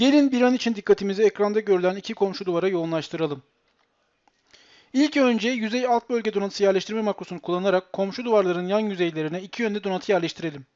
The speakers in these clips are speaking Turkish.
Gelin bir an için dikkatimizi ekranda görülen iki komşu duvara yoğunlaştıralım. İlk önce yüzey alt bölge donatısı yerleştirme makrosunu kullanarak komşu duvarların yan yüzeylerine iki yönde donatı yerleştirelim.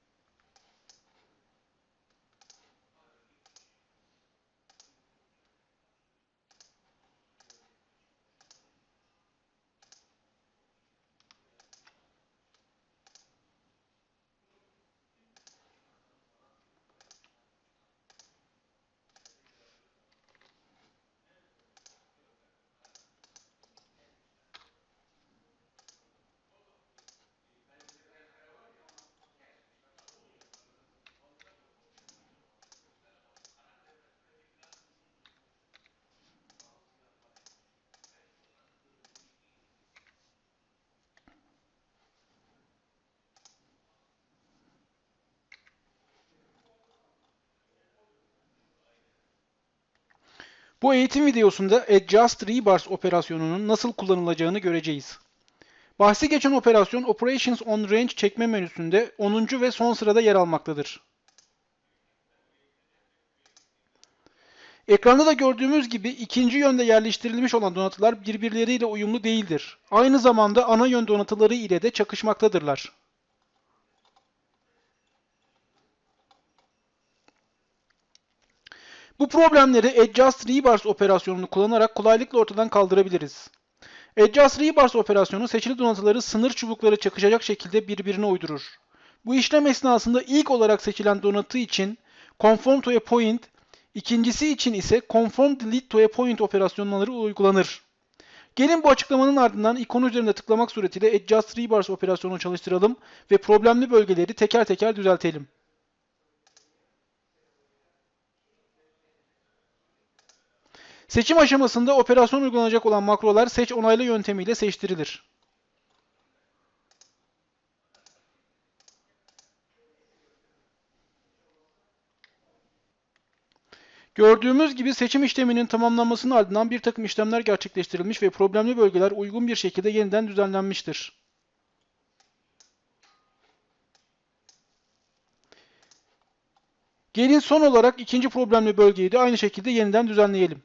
Bu eğitim videosunda Adjust Rebars operasyonunun nasıl kullanılacağını göreceğiz. Bahsi geçen operasyon Operations on Range çekme menüsünde 10. ve son sırada yer almaktadır. Ekranda da gördüğümüz gibi ikinci yönde yerleştirilmiş olan donatılar birbirleriyle uyumlu değildir. Aynı zamanda ana yön donatıları ile de çakışmaktadırlar. Bu problemleri Adjust Rebars operasyonunu kullanarak kolaylıkla ortadan kaldırabiliriz. Adjust Rebars operasyonu seçili donatıları sınır çubukları çakışacak şekilde birbirine uydurur. Bu işlem esnasında ilk olarak seçilen donatı için Conform to a Point, ikincisi için ise Conform Delete to a Point operasyonları uygulanır. Gelin bu açıklamanın ardından ikon üzerinde tıklamak suretiyle Adjust Rebars operasyonunu çalıştıralım ve problemli bölgeleri teker teker düzeltelim. Seçim aşamasında operasyon uygulanacak olan makrolar seç onayla yöntemiyle seçtirilir. Gördüğümüz gibi seçim işleminin tamamlanmasının ardından bir takım işlemler gerçekleştirilmiş ve problemli bölgeler uygun bir şekilde yeniden düzenlenmiştir. Gelin son olarak ikinci problemli bölgeyi de aynı şekilde yeniden düzenleyelim.